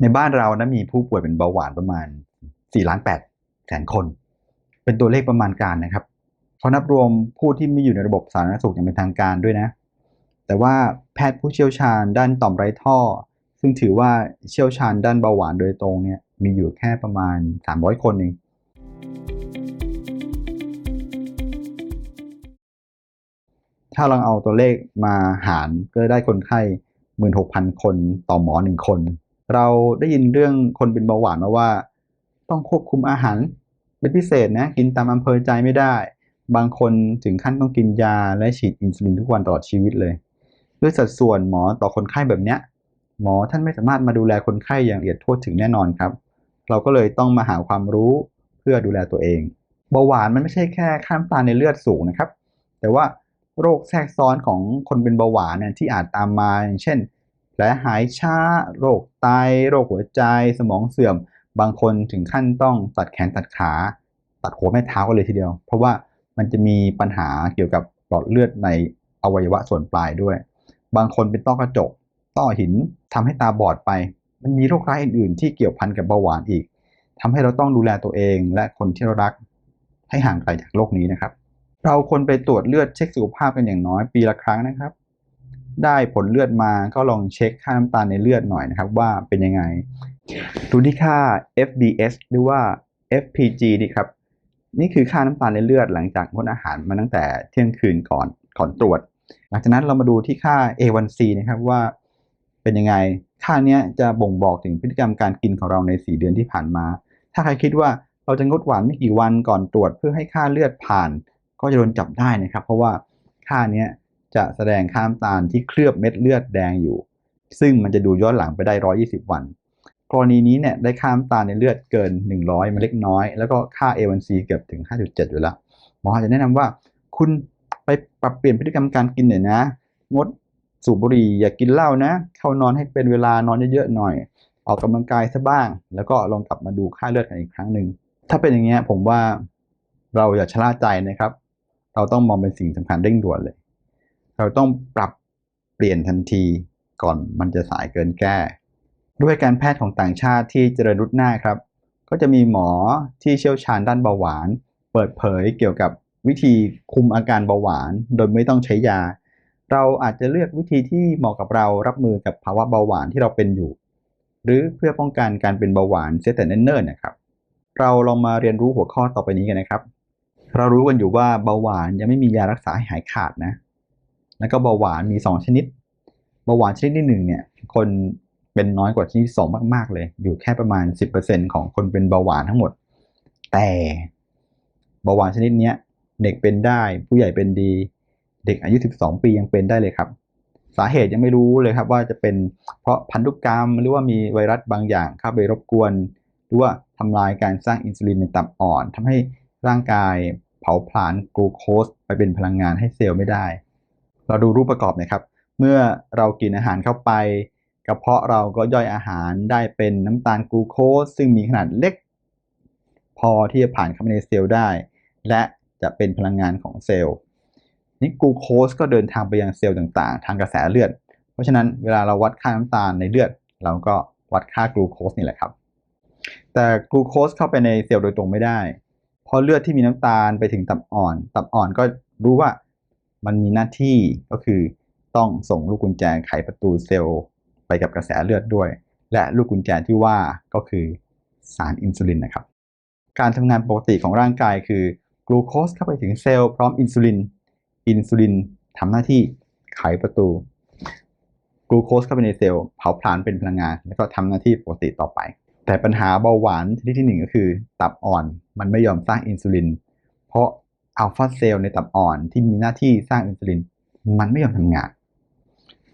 ในบ้านเรานะมีผู้ป่วยเป็นเบาหวานประมาณ4ล้าน8แสนคน เป็นตัวเลขประมาณการนะครับเขาะนับรวมผู้ที่ไม่อยู่ในระบบสาธารณสุขอย่างเป็นทางการด้วยนะ แต่ว่าแพทย์ผู้เชี่ยวชาญด้านต่อมไร้ท่อ ซึ่งถือว่าเชี่ยวชาญด้านเบาหวานโดยตรงเนี่ยมีอยู่แค่ประมาณ 300 คนเองถ้าเราเอาตัวเลขมาหารก็ได้คนไข้ 16,000 คนต่อหมอ 1 คน เราได้ยินเรื่องคนเป็นเบาหวานมาว่า ต้องควบคุมอาหารเป็นพิเศษนะกินตามอำเภอใจไม่ได้ บางคนถึงขั้นต้องกินยาและฉีดอินซูลินทุกวันตลอดชีวิตเลย ด้วยสัดส่วนหมอต่อคนไข้แบบเนี้ยหมอท่านไม่สามารถมาดูแลคนไข้อย่างละเอียดทั่วถึงแน่นอนครับ เราก็เลยต้องมาหาความรู้เพื่อดูแลตัวเองเบาหวานมันไม่ใช่แค่ค่าน้ำตาลในเลือดสูงนะครับ แต่ว่าโรคแทรกซ้อนของคนเป็นเบาหวานเนี่ยที่อาจตามมาอย่างเช่น แผลหายช้า โรคไต โรคหัวใจ สมองเสื่อม บางคนถึงขั้นต้องตัดแขนตัดขา ตัดหัวแม่เท้ากันเลยทีเดียว เพราะว่ามันจะมีปัญหาเกี่ยวกับหลอดเลือดในอวัยวะส่วนปลายด้วย บางคนเป็นต้อกระจก ต้อหินทำให้ตาบอดไป มันมีโรคร้ายอื่นๆ ที่เกี่ยวพันกับเบาหวานอีกทำให้เราต้องดูแลตัวเองและคนที่เรารัก ให้ห่างไกลจากโรคนี้นะครับ เราควรไปตรวจเลือดเช็คสุขภาพกันอย่างน้อยปีละครั้งนะครับ ได้ผลเลือดมาก็ลองเช็คค่าน้ำตาลในเลือดหน่อยนะครับว่าเป็นยังไง ดูที่ค่า FBS หรือว่า FPG ดีครับ นี่คือค่าน้ำตาลในเลือดหลังจากงดอาหารมาตั้งแต่เที่ยงคืนก่อนก่อนตรวจ หลังจากนั้นเรามาดูที่ค่า A1C นะครับว่าเป็นยังไง ค่านี้จะบ่งบอกถึงพฤติกรรมการกินของเราใน 4 เดือนที่ผ่านมา ถ้าใครคิดว่าเราจะงดหวานไม่กี่วันก่อนตรวจเพื่อให้ค่าเลือดผ่าน ก็จะโดนจับได้นะครับ เพราะว่าค่านี้ จะแสดงค่าน้ำตาลที่เคลือบเม็ดเลือดแดงอยู่ ซึ่งมันจะดูย้อนหลังไปได้ 120 วัน กรณีนี้เนี่ยได้ค่าน้ำตาลในเลือดเกิน 100มาเล็กน้อย แล้วก็ค่า A1C เกือบถึง 5.7 อยู่แล้วหมอจะแนะนำว่าคุณไปปรับเปลี่ยนพฤติกรรมการกินหน่อยนะ งดสูบบุหรี่อย่ากินเหล้านะ เข้านอนให้เป็นเวลานอนเยอะๆหน่อย ออกกำลังกายซะบ้าง แล้วก็ลองกลับมาดูค่าเลือดกันอีกครั้งหนึ่งถ้าเป็นอย่างเงี้ยผมว่าเราอย่าชะล่าใจนะครับ เราต้องมองเป็นสิ่งสำคัญเร่งด่วนเลย เราต้องปรับเปลี่ยนทันทีก่อนมันจะสายเกินแก้ ด้วยการแพทย์ของต่างชาติที่เจริญรุดหน้าครับ ก็จะมีหมอที่เชี่ยวชาญด้านเบาหวาน เปิดเผยเกี่ยวกับวิธีคุมอาการเบาหวาน โดยไม่ต้องใช้ยา เราอาจจะเลือกวิธีที่เหมาะกับเรารับมือกับภาวะเบาหวานที่เราเป็นอยู่ หรือเพื่อป้องกันการเป็นเบาหวานเสียแต่เนิ่นๆนะครับ เราลองมาเรียนรู้หัวข้อต่อไปนี้กันนะครับ เรารู้กันอยู่ว่าเบาหวานยังไม่มียารักษาให้หายขาดนะ แล้วก็เบาหวานมี 2 ชนิด เบาหวานชนิดที่หนึ่งเนี่ย คนเป็นน้อยกว่าชนิดที่สองมาก ๆ เลย อยู่แค่ประมาณ 10%ของคนเป็นเบาหวานทั้งหมด แต่เบาหวานชนิดเนี้ยเด็กเป็นได้ผู้ใหญ่เป็นดี เด็กอายุ 12 ปียังเป็นได้เลยครับ สาเหตุยังไม่รู้เลยครับว่าจะเป็นเพราะพันธุกรรมหรือว่ามีไวรัสบางอย่างเข้าไปรบกวน หรือว่าทำลายการสร้างอินซูลินในตับอ่อนทำให้ร่างกายเผาผลาญกลูโคสไปเป็นพลังงานให้เซลล์ไม่ได้ เราดูรูปประกอบนะครับ เมื่อเรากินอาหารเข้าไป กระเพาะเราก็ย่อยอาหารได้เป็นน้ำตาลกลูโคสซึ่งมีขนาดเล็ก พอที่จะผ่านเข้าไปในเซลล์ได้ และจะเป็นพลังงานของเซลล์นี่กลูโคสก็เดินทางไปยังเซลล์ต่างๆ ทางกระแสเลือด เพราะฉะนั้นเวลาเราวัดค่าน้ำตาลในเลือด เราก็วัดค่ากลูโคสนี่แหละครับ แต่กลูโคสเข้าไปในเซลล์โดยตรงไม่ได้พอเลือดที่มีน้ำตาลไปถึงตับอ่อน ตับอ่อนก็รู้ว่า มันมีหน้าที่ก็คือต้องส่งลูกกุญแจไขประตูเซลล์ไปกับกระแสเลือดด้วย และลูกกุญแจที่ว่าก็คือสารอินซูลินนะครับ การทำงานปกติของร่างกายคือกลูโคสเข้าไปถึงเซลล์พร้อมอินซูลิน อินซูลินทำหน้าที่ไขประตู กลูโคสเข้าไปในเซลล์เผาผลาญเป็นพลังงาน แล้วก็ทำหน้าที่ปกติต่อไป แต่ปัญหาเบาหวานชนิดที่หนึ่งก็คือ ตับอ่อนมันไม่ยอมสร้างอินซูลิน เพราะ อัลฟาเซลล์ในตับอ่อนที่มีหน้าที่สร้างอินซูลิน มันไม่ยอมทำงาน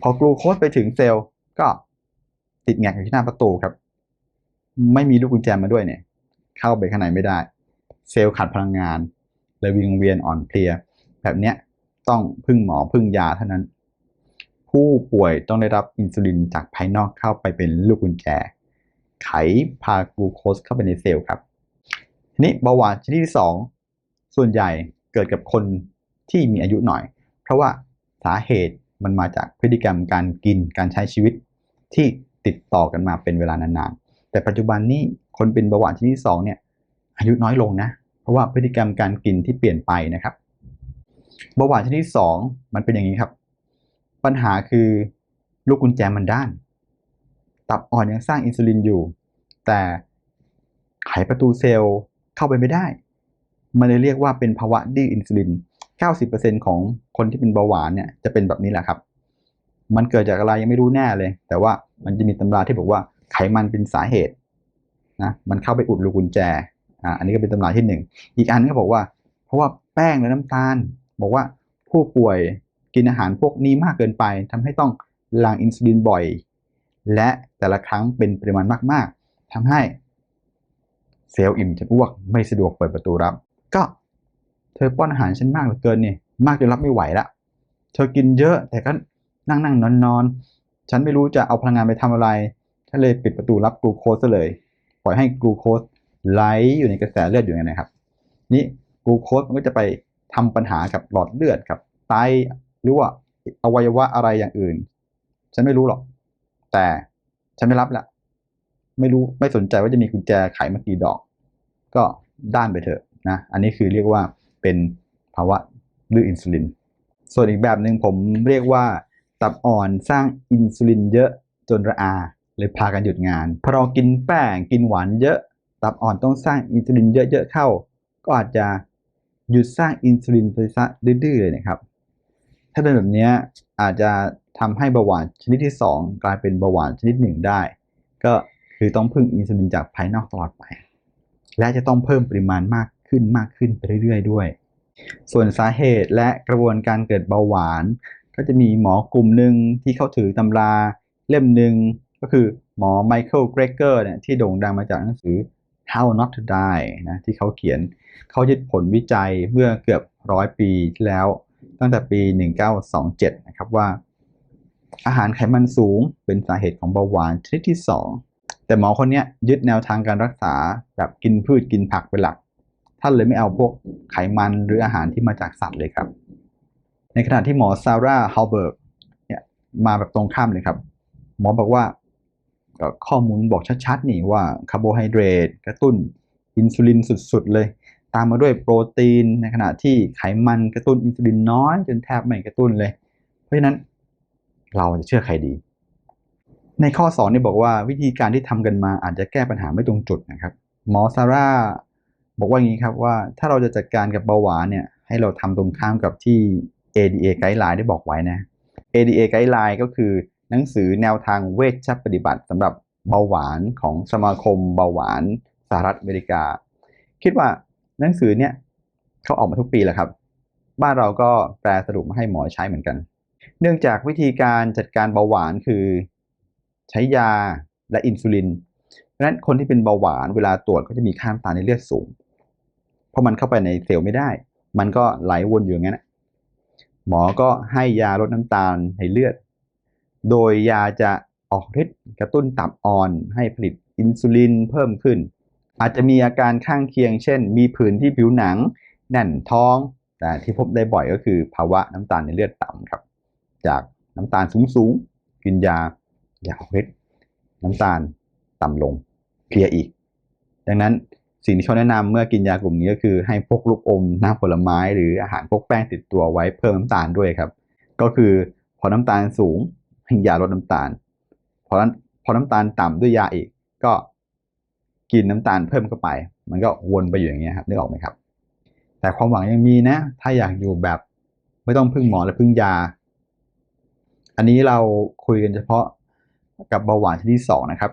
พอกลูโคสไปถึงเซลล์ก็ติดแงกอยู่ที่หน้าประตูครับ ไม่มีลูกกุญแจมาด้วยเนี่ย เข้าไปข้างในไม่ได้ เซลล์ขาดพลังงานเลยวิงเวียนอ่อนเพลีย แบบเนี้ยต้องพึ่งหมอพึ่งยาเท่านั้น ผู้ป่วยต้องได้รับอินซูลินจากภายนอกเข้าไปเป็นลูกกุญแจ ไขพากลูโคสเข้าไปในเซลล์ครับ ทีนี้เบาหวานชนิดที่2 ส่วนใหญ่เกิดกับคนที่มีอายุหน่อย เพราะว่าสาเหตุมันมาจากพฤติกรรมการกินการใช้ชีวิตที่ติดต่อกันมาเป็นเวลานานๆ แต่ปัจจุบันนี้คนเป็นเบาหวานชนิดที่สองเนี่ยอายุน้อยลงนะ เพราะว่าพฤติกรรมการกินที่เปลี่ยนไปนะครับเบาหวานชนิดที่สองมันเป็นอย่างนี้ครับ ปัญหาคือลูกกุญแจมันด้าน ตับอ่อนยังสร้างอินซูลินอยู่ แต่ไขประตูเซลล์เข้าไปไม่ได้ มันเลยเรียกว่าเป็นภาวะดื้ออินซูลิน 90%ของคนที่เป็นเบาหวานเนี่ยจะเป็นแบบนี้แหละครับ มันเกิดจากอะไรยังไม่รู้แน่เลย แต่ว่ามันจะมีตำราที่บอกว่าไขมันเป็นสาเหตุนะมันเข้าไปอุดรูกุญแจอ่าอันนี้ก็เป็นตำราที่หนึ่งอีกอันก็บอกว่า เพราะว่าแป้งและน้ำตาล บอกว่าผู้ป่วยกินอาหารพวกนี้มากเกินไปทำให้ต้องหลั่งอินซูลินบ่อย และแต่ละครั้งเป็นปริมาณมาก ๆทำให้เซลล์อิ่มจนอ้วกไม่สะดวกเปิดประตูรับ ก็เธอป้อนอาหารฉันมากเหลือเกินเนี่ยมากจนรับไม่ไหวละเธอกินเยอะแต่ก็นั่งนั่งนอนนอนฉันไม่รู้จะเอาพลังงานไปทำอะไรฉันเลยปิดประตูรับกลูโคสซะเลย ปล่อยให้กลูโคสไหลอยู่ในกระแสเลือดอยู่ไงนะครับ นี่กลูโคสมันก็จะไปทำปัญหากับหลอดเลือดกับไตหรือว่าอวัยวะอะไรอย่างอื่น ฉันไม่รู้หรอก แต่ฉันไม่รับละไม่รู้ไม่สนใจว่าจะมีกุญแจไขมากี่ดอก ก็ด้านไปเถอะ นะอันนี้คือเรียกว่าเป็นภาวะดื้ออินซูลิน ส่วนอีกแบบหนึ่งผมเรียกว่าตับอ่อนสร้างอินซูลินเยอะจนระอาเลยพากันหยุดงานพอเรากินแป้งกินหวานเยอะ ตับอ่อนต้องสร้างอินซูลินเยอะๆเข้า ก็อาจจะหยุดสร้างอินซูลินไปซะดื้อๆเลยนะครับ ถ้าเป็นแบบนี้อาจจะทำให้เบาหวานชนิดที่ 2 กลายเป็นเบาหวานชนิดหนึ่งได้ ก็คือต้องพึ่งอินซูลินจากภายนอกตลอดไป และจะต้องเพิ่มปริมาณมาก ขึ้นมากขึ้นไปเรื่อยๆด้วย ส่วนสาเหตุและกระบวนการเกิดเบาหวาน ก็จะมีหมอกลุ่มหนึ่งที่เขาถือตำราเล่มหนึ่งก็คือหมอไมเคิลเกรเกอร์เนี่ยที่โด่งดังมาจากหนังสือ How Not to Die นะที่เขาเขียนเขายึดผลวิจัยเมื่อเกือบร้อยปีที่แล้ว ตั้งแต่ปี 1927 นะครับว่า อาหารไขมันสูงเป็นสาเหตุของเบาหวานชนิดที่ 2 แต่หมอคนนี้ยึดแนวทางการรักษาแบบกินพืชกินผักเป็นหลัก ท่านเลยไม่เอาพวกไขมันหรืออาหารที่มาจากสัตว์เลยครับ ในขณะที่หมอซาร่าฮาวเบิร์กเนี่ยมาแบบตรงข้ามเลยครับ หมอบอกว่าข้อมูลบอกชัดๆนี่ว่าคาร์โบไฮเดรตกระตุ้นอินซูลินสุดๆเลย ตามมาด้วยโปรตีน ในขณะที่ไขมันกระตุ้นอินซูลินน้อย จนแทบไม่กระตุ้นเลย เพราะฉะนั้นเราจะเชื่อใครดี ในข้อ2เนี่ยบอกว่าวิธีการที่ทำกันมาอาจจะแก้ปัญหาไม่ตรงจุดนะครับ หมอซาร่า บอกว่าอย่างนี้ครับว่าถ้าเราจะจัดการกับเบาหวานเนี่ยให้เราทำตรงข้ามกับที่ ADA ไกด์ไลน์ได้บอกไว้นะ ADA ไกด์ไลน์ก็คือหนังสือแนวทางเวชปฏิบัติสำหรับเบาหวานของสมาคมเบาหวานสหรัฐอเมริกา คิดว่าหนังสือเนี่ยเขาออกมาทุกปีแหละครับ บ้านเราก็แปลสรุปมาให้หมอใช้เหมือนกัน เนื่องจากวิธีการจัดการเบาหวานคือใช้ยาและอินซูลินเพราะฉะนั้นคนที่เป็นเบาหวานเวลาตรวจก็จะมีค่าน้ำตาลในเลือดสูง เพราะมันเข้าไปในเซลล์ไม่ได้ มันก็ไหลวนอยู่อย่างนั้นหมอก็ให้ยาลดน้ำตาลในเลือด โดยยาจะออกฤทธิ์กระตุ้นตับอ่อน ให้ผลิตอินซูลินเพิ่มขึ้น อาจจะมีอาการข้างเคียง เช่น มีผื่นที่ผิวหนัง แน่นท้อง แต่ที่พบได้บ่อยก็คือภาวะน้ำตาลในเลือดต่ำครับ จากน้ำตาลสูงๆกินยายาออกฤทธิ์น้ำตาลต่ำลงเพลียอีก ดังนั้น สิ่งที่เขาแนะนำเมื่อกินยากลุ่มนี้ก็คือให้พกลูกอมน้ำผลไม้ หรืออาหารพกแป้งติดตัวไว้เพิ่มน้ำตาลด้วยครับ ก็คือพอน้ำตาลสูงให้ยาลดน้ำตาลพอพอน้ำตาลต่ำด้วยยาอีก ก็กินน้ำตาลเพิ่มเข้าไป มันก็วนไปอยู่อย่างเงี้ยครับนึกออกไหมครับ แต่ความหวังยังมีนะ ถ้าอยากอยู่แบบไม่ต้องพึ่งหมอและพึ่งยา อันนี้เราคุยกันเฉพาะกับเบาหวานชนิดที่สองนะครับ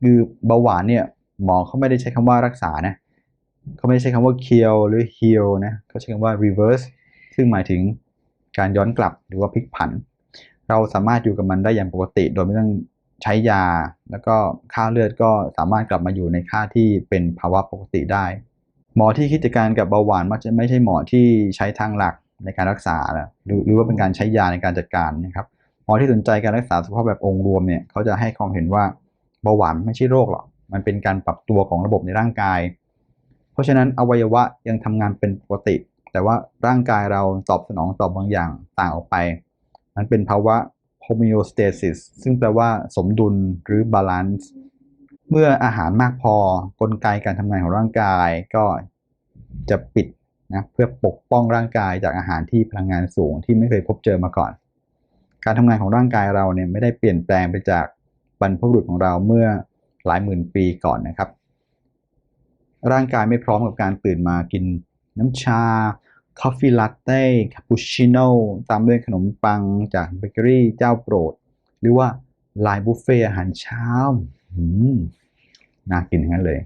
คือเบาหวานเนี่ย หมอเขาไม่ได้ใช้คำว่ารักษานะเขาไม่ได้ใช้คำว่า cure หรือ heal นะเขาใช้คำว่า reverse ซึ่งหมายถึงการย้อนกลับหรือว่าพลิกผัน เราสามารถอยู่กับมันได้อย่างปกติ โดยไม่ต้องใช้ยา แล้วก็ค่าเลือดก็สามารถกลับมาอยู่ในค่าที่เป็นภาวะปกติได้ หมอที่คิดจัดการกับเบาหวานมักจะไม่ใช่หมอที่ใช้ทางหลักในการรักษาหรือหรือว่าเป็นการใช้ยาในการจัดการนะครับหมอที่สนใจการรักษาสุขภาพแบบองค์รวมเนี่ยเขาจะให้ความเห็นว่าเบาหวานไม่ใช่โรคหรอก มันเป็นการปรับตัวของระบบในร่างกาย เพราะฉะนั้นอวัยวะยังทำงานเป็นปกติ แต่ว่าร่างกายเราตอบสนองต่อบางอย่างต่างออกไป มันเป็นภาวะ homeostasis ซึ่งแปลว่าสมดุลหรือ balance เมื่ออาหารมากพอกลไกการทำงานของร่างกายก็จะปิดนะเพื่อปกป้องร่างกายจากอาหารที่พลังงานสูงที่ไม่เคยพบเจอมาก่อน การทำงานของร่างกายเราเนี่ยไม่ได้เปลี่ยนแปลงไปจากบรรพบุรุษของเราเมื่อ หลายหมื่นปีก่อนนะครับ ร่างกายไม่พร้อมกับการตื่นมากินน้ำชา คอฟฟี่ลาเต้คาปูชิโน่ตามด้วยขนมปังจากเบเกอรี่เจ้าโปรด หรือว่าลน์บุฟเฟ่อาหารเช้าอืมน่ากินงนั้นเลย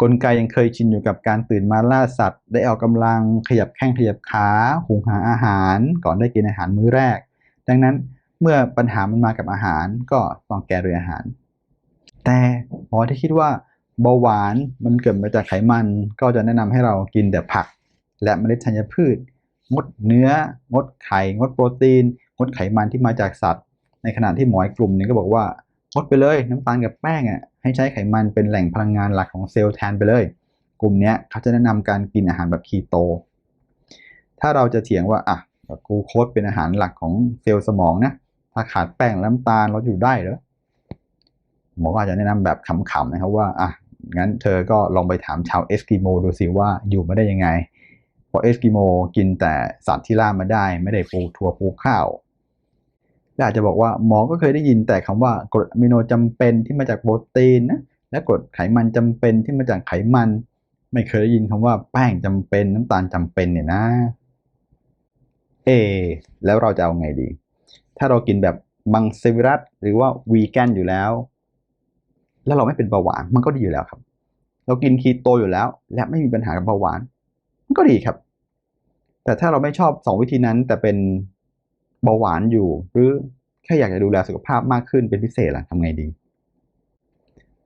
กลไกยังเคยชินอยู่กับการตื่นมาล่าสัตว์ ได้ออกกำลังขยับแข้งขยับขาหุงหาอาหาร ก่อนได้กินอาหารมื้อแรก ดังนั้นเมื่อปัญหามันมากับอาหารก็ต้องแก้ด้วยอาหาร แต่หมอที่คิดว่าเบาหวานมันเกิดมาจากไขมัน ก็จะแนะนำให้เรากินแต่ผัก และเมล็ดธัญพืช งดเนื้อ งดไข่ งดโปรตีน งดไขมันที่มาจากสัตว์ ในขณะที่หมออีกลุ่มนึงก็บอกว่างดไปเลยน้ำตาลกับแป้งอะให้ใช้ไขมันเป็นแหล่งพลังงานหลักของเซลล์แทนไปเลย กลุ่มนี้เขาจะแนะนำการกินอาหารแบบคีโต ถ้าเราจะเถียงว่าอะกูโคสเป็นอาหารหลักของเซลล์สมองนะถ้าขาดแป้งและน้ำตาลเราอยู่ได้เหรอ หมอก็อาจจะแนะนำแบบขำๆนะครับว่าอะงั้นเธอก็ลองไปถามชาวเอสกิโมดูสิว่าอยู่มาได้ยังไงเพราะเอสกิโมกินแต่สัตว์ที่ล่ามาได้ไม่ได้ปลูกถั่วปลูกข้าวและอาจจะบอกว่าหมอก็เคยได้ยินแต่คำว่ากรดอะมิโนจำเป็นที่มาจากโปรตีนนะและกรดไขมันจำเป็นที่มาจากไขมัน ไม่เคยได้ยินคำว่าแป้งจำเป็นน้ำตาลจำเป็นเนี่ยนะ เอ แล้วเราจะเอาไงดี ถ้าเรากินแบบมังสวิรัตหรือว่าวีแกนอยู่แล้ว แล้วเราไม่เป็นเบาหวานมันก็ดีอยู่แล้วครับ เรากินคีโตอยู่แล้ว และไม่มีปัญหากับเบาหวาน มันก็ดีครับ แต่ถ้าเราไม่ชอบสองวิธีนั้น แต่เป็นเบาหวานอยู่ หรือแค่อยากจะดูแลสุขภาพมากขึ้นเป็นพิเศษล่ะทำไงดี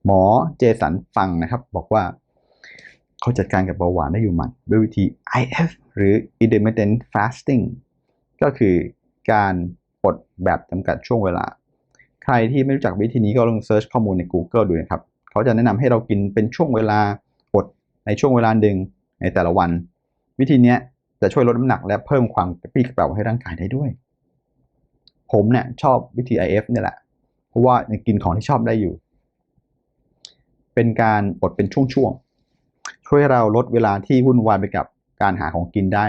หมอเจสันฟังนะครับ บอกว่าเขาจัดการกับเบาหวานได้อยู่หมันด้วยวิธี IF หรือ intermittent fasting ก็คือการอดแบบจำกัดช่วงเวลา ใครที่ไม่รู้จักวิธีนี้ก็ลองเซิร์ชข้อมูลใน Google ดูนะครับ เขาจะแนะนำให้เรากินเป็นช่วงเวลาอดในช่วงเวลาหนึ่งในแต่ละวัน วิธีนี้จะช่วยลดน้ำหนักและเพิ่มความกระปรี้กระเป๋าให้ร่างกายได้ด้วย ผมเนี่ยชอบวิธี IF เนี่ยแหละ เพราะว่ายังกินของที่ชอบได้อยู่ เป็นการอดเป็นช่วงๆ ช่วยเราลดเวลาที่วุ่นวายไปกับการหาของกินได้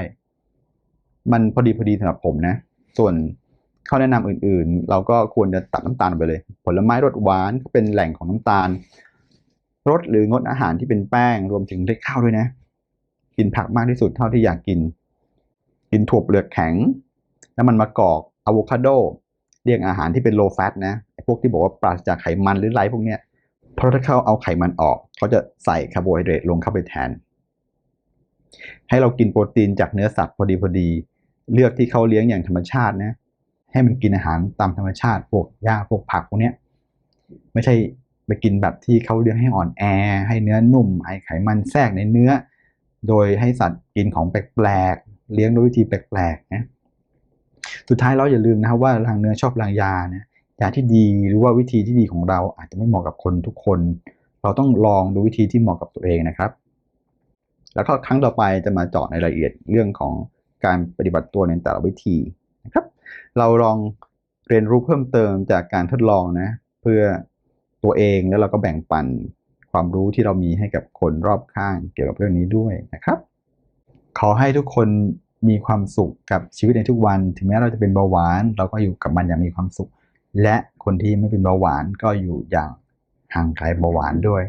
มันพอดีพอดีสำหรับผมนะ ส่วน ข้อแนะนำอื่นๆ เราก็ควรจะตัดน้ำตาลไปเลย ผลไม้รสหวานก็เป็นแหล่งของน้ำตาลรสหรืองดอาหารที่เป็นแป้งรวมถึงเล็กข้าวด้วยนะ กินผักมากที่สุดเท่าที่อยากกิน กินถั่วเปลือกแข็ง น้ำมันมะกอกอะโวคาโดเรียกอาหารที่เป็น low fat นะพวกที่บอกว่าปราศจากไขมันหรือไรพวกเนี้ยเพราะถ้าเขาเอาไขมันออกเขาจะใส่คาร์โบไฮเดรตลงเข้าไปแทน ให้เรากินโปรตีนจากเนื้อสัตว์พอดีพอดี เลือกที่เขาเลี้ยงอย่างธรรมชาตินะ ให้มันกินอาหารตามธรรมชาติพวกหญ้าพวกผักพวกเนี้ยไม่ใช่ไปกินแบบที่เขาเลี้ยงให้อ่อนแอ ให้เนื้อนุ่มให้ไขมันแทรกในเนื้อ โดยให้สัตว์กินของแปลกๆเลี้ยงด้วยวิธีแปลกๆนะสุดท้ายเราอย่าลืมนะครับว่าลางเนื้อชอบลางยานะยาที่ดีหรือว่าวิธีที่ดีของเราอาจจะไม่เหมาะกับคนทุกคน เราต้องลองดูวิธีที่เหมาะกับตัวเองนะครับ แล้วก็ครั้งต่อไปจะมาเจาะในรายละเอียดเรื่องของการปฏิบัติตัวในแต่ละวิธี นะครับ เราลองเรียนรู้เพิ่มเติมจากการทดลองนะ เพื่อตัวเองแล้วเราก็แบ่งปันความรู้ที่เรามีให้กับคนรอบข้างเกี่ยวกับเรื่องนี้ด้วยนะครับ ขอให้ทุกคนมีความสุขกับชีวิตในทุกวัน ถึงแม้เราจะเป็นเบาหวาน เราก็อยู่กับมันอย่างมีความสุข และคนที่ไม่เป็นเบาหวานก็อยู่อย่างห่างไกลเบาหวานด้วย